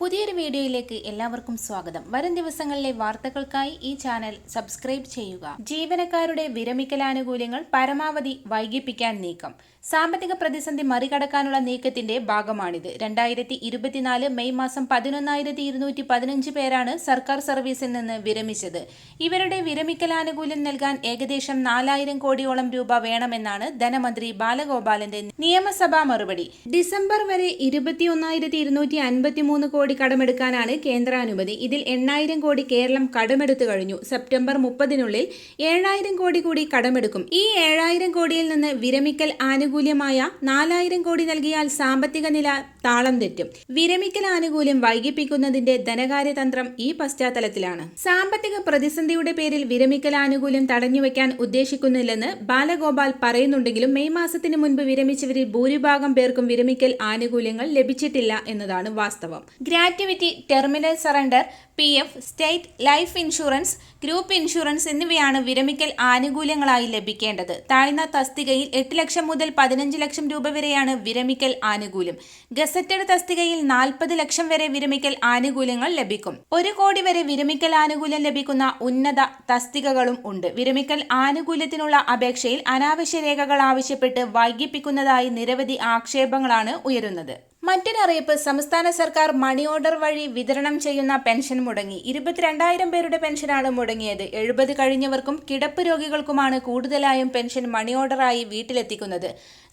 പുതിയൊരു വീഡിയോയിലേക്ക് എല്ലാവർക്കും സ്വാഗതം. വരും ദിവസങ്ങളിലെ വാർത്തകൾക്കായി ഈ ചാനൽ സബ്സ്ക്രൈബ് ചെയ്യുക. ജീവനക്കാരുടെ വിരമിക്കലാനുകൂല്യങ്ങൾ പരമാവധി വൈകിപ്പിക്കാൻ നീക്കം. സാമ്പത്തിക പ്രതിസന്ധി മറികടക്കാനുള്ള നീക്കത്തിന്റെ ഭാഗമാണിത്. രണ്ടായിരത്തി ഇരുപത്തിനാല് മെയ് മാസം പതിനൊന്നായിരത്തി ഇരുന്നൂറ്റി പതിനഞ്ച് പേരാണ് സർക്കാർ സർവീസിൽ നിന്ന് വിരമിച്ചത്. ഇവരുടെ വിരമിക്കലാനുകൂല്യം നൽകാൻ ഏകദേശം നാലായിരം കോടിയോളം രൂപ വേണമെന്നാണ് ധനമന്ത്രി ബാലഗോപാലന്റെ നിയമസഭാ മറുപടി. ഡിസംബർ വരെ ഇരുപത്തിയൊന്നായിരത്തി ഇരുന്നൂറ്റി അൻപത്തിമൂന്ന് കോടി കടമെടുക്കാനാണ് കേന്ദ്രാനുമതി. ഇതിൽ എണ്ണായിരം കോടി കേരളം കടമെടുത്തു കഴിഞ്ഞു. സെപ്റ്റംബർ മുപ്പതിനുള്ളിൽ ഏഴായിരം കോടി കൂടി കടമെടുക്കും. ഈ ഏഴായിരം കോടിയിൽ നിന്ന് വിരമിക്കൽ ആനുകൂല്യമായ നാലായിരം കോടി നൽകിയാൽ സാമ്പത്തിക നില താളം തെറ്റും. വിരമിക്കൽ ആനുകൂല്യം വൈകിപ്പിക്കുന്നതിന്റെ ധനകാര്യതന്ത്രം ഈ പശ്ചാത്തലത്തിലാണ്. സാമ്പത്തിക പ്രതിസന്ധിയുടെ പേരിൽ വിരമിക്കൽ ആനുകൂല്യം തടഞ്ഞുവെക്കാൻ ഉദ്ദേശിക്കുന്നില്ലെന്ന് ബാലഗോപാൽ പറയുന്നുണ്ടെങ്കിലും മെയ് മാസത്തിന് മുൻപ് വിരമിച്ചവരിൽ ഭൂരിഭാഗം പേർക്കും വിരമിക്കൽ ആനുകൂല്യങ്ങൾ ലഭിച്ചിട്ടില്ല എന്നതാണ് വാസ്തവം. Gratuity terminal surrender P F state life insurance group insurance എന്നിവയാണ് വിരമിക്കൽ ആനുകൂല്യങ്ങളായി ലഭിക്കേണ്ടത്. താഴ്ന്ന തസ്തികയിൽ എട്ട് ലക്ഷം മുതൽ പതിനഞ്ച് ലക്ഷം രൂപ വരെയാണ് വിരമിക്കൽ ആനുകൂല്യം. ഗസറ്റഡ് തസ്തികയിൽ നാൽപ്പത് ലക്ഷം വരെ വിരമിക്കൽ ആനുകൂല്യങ്ങൾ ലഭിക്കും. ഒരു കോടി വരെ വിരമിക്കൽ ആനുകൂല്യം ലഭിക്കുന്ന ഉന്നത തസ്തികകളും ഉണ്ട്. വിരമിക്കൽ ആനുകൂല്യത്തിനുള്ള അപേക്ഷയിൽ അനാവശ്യ രേഖകൾ ആവശ്യപ്പെട്ട് വൈകിപ്പിക്കുന്നതായി നിരവധി ആക്ഷേപങ്ങളാണ് ഉയരുന്നത്. മറ്റൊരറിയിപ്പ് സംസ്ഥാന സർക്കാർ മണി ഓർഡർ വഴി വിതരണം ചെയ്യുന്ന പെൻഷൻ മുടങ്ങി. ഇരുപത്തിരണ്ടായിരം പേരുടെ പെൻഷനാണ് മുടങ്ങിയത്. എഴുപത് കഴിഞ്ഞവർക്കും കിടപ്പ് രോഗികൾക്കുമാണ് കൂടുതലായും പെൻഷൻ മണി ഓർഡറായി വീട്ടിലെത്തിക്കുന്നത്.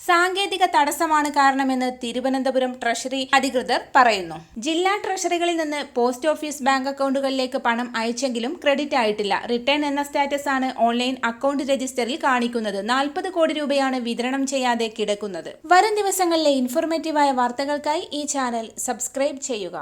സാങ്കേതിക തടസ്സമാണ് കാരണമെന്ന് തിരുവനന്തപുരം ട്രഷറി അധികൃതർ പറയുന്നു. ജില്ലാ ട്രഷറികളിൽ നിന്ന് പോസ്റ്റ് ഓഫീസ് ബാങ്ക് അക്കൗണ്ടുകളിലേക്ക് പണം അയച്ചെങ്കിലും ക്രെഡിറ്റ് ആയിട്ടില്ല. റിട്ടേൺ എന്ന സ്റ്റാറ്റസ് ആണ് ഓൺലൈൻ അക്കൗണ്ട് രജിസ്റ്ററിൽ കാണിക്കുന്നത്. നാൽപ്പത് കോടി രൂപയാണ് വിതരണം ചെയ്യാതെ കിടക്കുന്നത്. വരും ദിവസങ്ങളിലെ ഇൻഫോർമേറ്റീവായ വാർത്തകൾക്കായി ഈ ചാനൽ സബ്സ്ക്രൈബ് ചെയ്യുക.